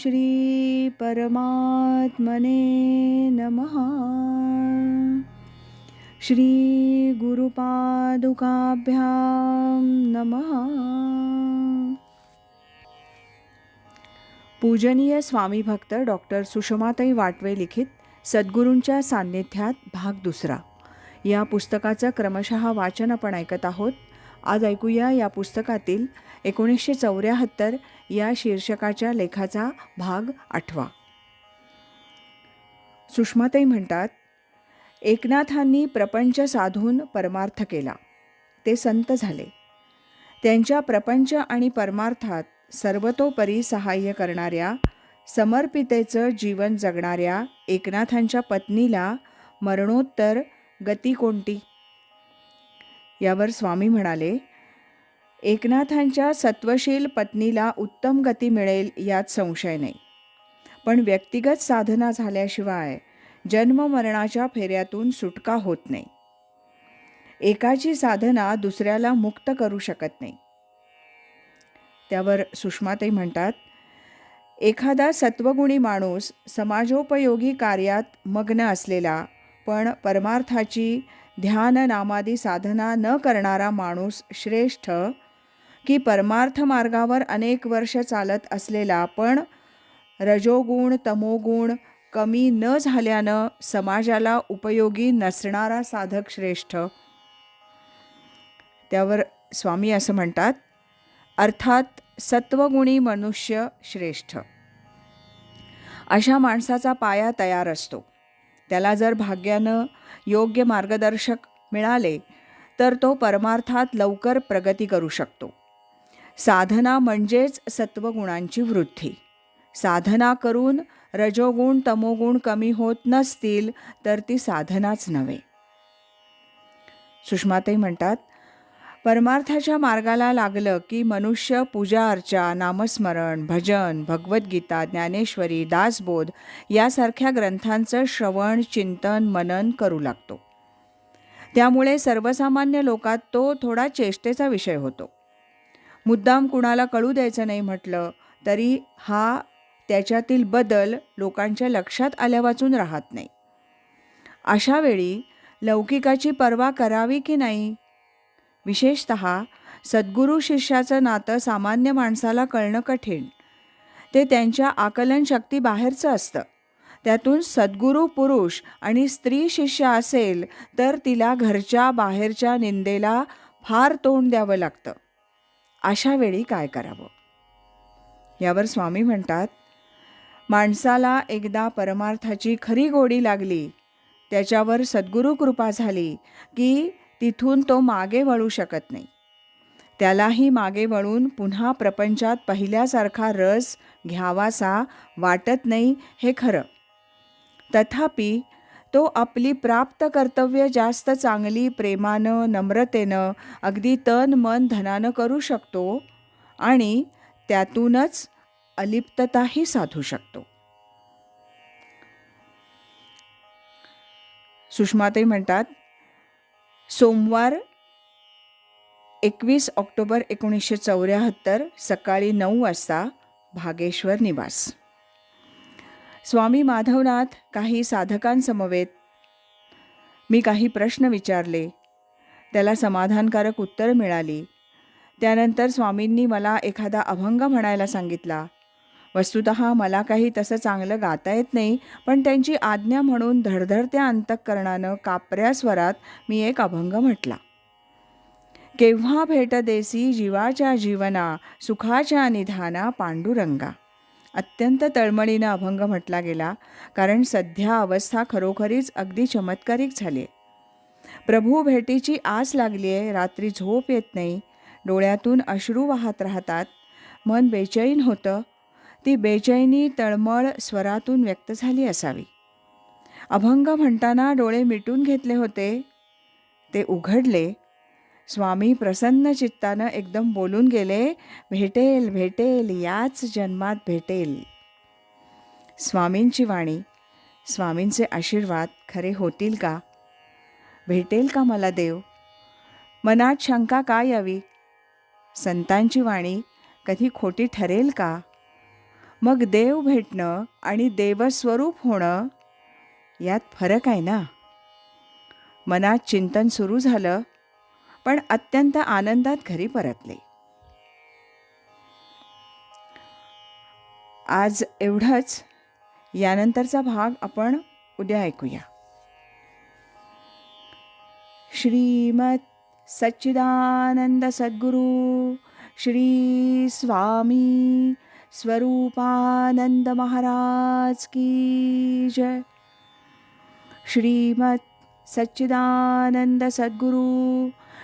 श्री परमात्मने नमः। श्री नमः। पूजनीय स्वामी भक्त डॉक्टर सुषमाताई वाटवे लिखित सद्गुरूंच्या सान्निध्यात भाग दुसरा. या पुस्तकाचं क्रमशः वाचन आपण ऐकत आहोत. आज ऐकूया या पुस्तकातील एकोणीसशे चौऱ्याहत्तर या शीर्षकाच्या लेखाचा भाग आठवा. सुषमाताई म्हणतात एकनाथांनी प्रपंच साधून परमार्थ केला. ते संत झाले. त्यांच्या प्रपंच आणि परमार्थात सर्वतोपरी सहाय्य करणाऱ्या समर्पितेचं जीवन जगणाऱ्या एकनाथांच्या पत्नीला मरणोत्तर गती कोणती? यावर स्वामी म्हणाले एकनाथांच्या सत्वशील पत्नीला उत्तम गती मिळेल यात संशय नाही. पण व्यक्तिगत साधना झाल्याशिवाय जन्ममरणाच्या फेऱ्यातून सुटका होत नाही. एकाची साधना दुसऱ्याला मुक्त करू शकत नाही. त्यावर सुषमाताई म्हणतात एखादा सत्वगुणी माणूस समाजोपयोगी कार्यात मग्न असलेला पण परमार्थाची ध्यान नामादी साधना न करणारा माणूस श्रेष्ठ की परमार्थ मार्गावर अनेक वर्ष चालत असलेला पण रजोगुण तमोगुण कमी न झाल्यानं समाजाला उपयोगी नसणारा साधक श्रेष्ठ. त्यावर स्वामी असं म्हणतात अर्थात सत्वगुणी मनुष्य श्रेष्ठ. अशा माणसाचा पाया तयार असतो. त्याला जर भाग्यानं योग्य मार्गदर्शक मिळाले तर तो परमार्थात लवकर प्रगती करू शकतो. साधना म्हणजेच सत्वगुणांची वृद्धी साधना करून रजोगुण तमोगुण कमी होत नसतील तर ती साधनाच नव्हे. सुषमाताई म्हणतात परमार्थाच्या मार्गाला लागलं की मनुष्य पूजा अर्चा नामस्मरण भजन भगवद्गीता ज्ञानेश्वरी दासबोध यासारख्या ग्रंथांचं श्रवण चिंतन मनन करू लागतो. त्यामुळे सर्वसामान्य लोकात तो थोडा चेष्टेचा विषय होतो. मुद्दाम कुणाला कळू द्यायचं नाही म्हटलं तरी हा त्याच्यातील बदल लोकांच्या लक्षात आल्या वाचून राहत नाही. अशा वेळी लौकिकाची पर्वा करावी की नाही? विशेषत सद्गुरू शिष्याचं नातं सामान्य माणसाला कळणं कठीण. ते त्यांच्या आकलन शक्तीबाहेरचं असतं. त्यातून सद्गुरू पुरुष आणि स्त्री शिष्य असेल तर तिला घरच्या बाहेरच्या निंदेला फार तोंड द्यावं लागतं. अशा वेळी काय करावं? यावर स्वामी म्हणतात माणसाला एकदा परमार्थाची खरी गोडी लागली त्याच्यावर सद्गुरू कृपा झाली की तिथून तो मागे वळू शकत नाही. त्यालाही मागे वळून पुन्हा प्रपंचात पहिल्यासारखा रस घ्यावासा वाटत नाही हे खरं. तथापि तो आपली प्राप्त कर्तव्य जास्त चांगली प्रेमानं नम्रतेनं अगदी तन मन धनानं करू शकतो आणि त्यातूनच अलिप्तताही साधू शकतो. सुषमाताई म्हणतात सोमवार एकवीस ऑक्टोबर एकोणीसशे चौऱ्याहत्तर सकाळी नऊ वाजता भागेश्वर निवास. स्वामी माधवनाथ काही साधकांसमवेत. मी काही प्रश्न विचारले. त्याला समाधानकारक उत्तर मिळाली. त्यानंतर स्वामींनी मला एखादा अभंग म्हणायला सांगितला. वस्तुत मला काही तसं चांगलं गाता येत नाही पण त्यांची आज्ञा म्हणून धडधडत्या अंतःकरणानं कापऱ्या स्वरात मी एक अभंग म्हटला. केव्हा भेट देसी जीवाच्या जीवना सुखाच्या निधाना पांडुरंगा. अत्यंत तळमळीनं अभंग म्हटला गेला कारण सध्या अवस्था खरोखरीच अगदी चमत्कारिक झाली. प्रभू भेटीची आस लागली आहे रात्री झोप येत नाही डोळ्यातून अश्रू वाहत राहतात मन बेचैन होतं ती बेचैनी तळमळ स्वरातून व्यक्त झाली असावी. अभंग म्हणताना डोळे मिटून घेतले होते ते उघडले स्वामी प्रसन्न चित्तानं एकदम बोलून गेले भेटेल भेटेल याच जन्मात भेटेल. स्वामींची वाणी स्वामींचे आशीर्वाद खरे होतील का? भेटेल का मला देव? मनात शंका का यावी? संतांची वाणी कधी खोटी ठरेल का? मग देव भेटणं आणि देवस्वरूप होणं यात फरक आहे ना? मनात चिंतन सुरू झालं पण अत्यंत आनंदात घरी परतले. आज एवढंच. यानंतरचा भाग आपण उद्या ऐकूया. श्रीमत सच्चिदानंद सद्गुरु श्री स्वामी स्वरूपानंद महाराज की जय. श्रीमत सच्चिदानंद सद्गुरु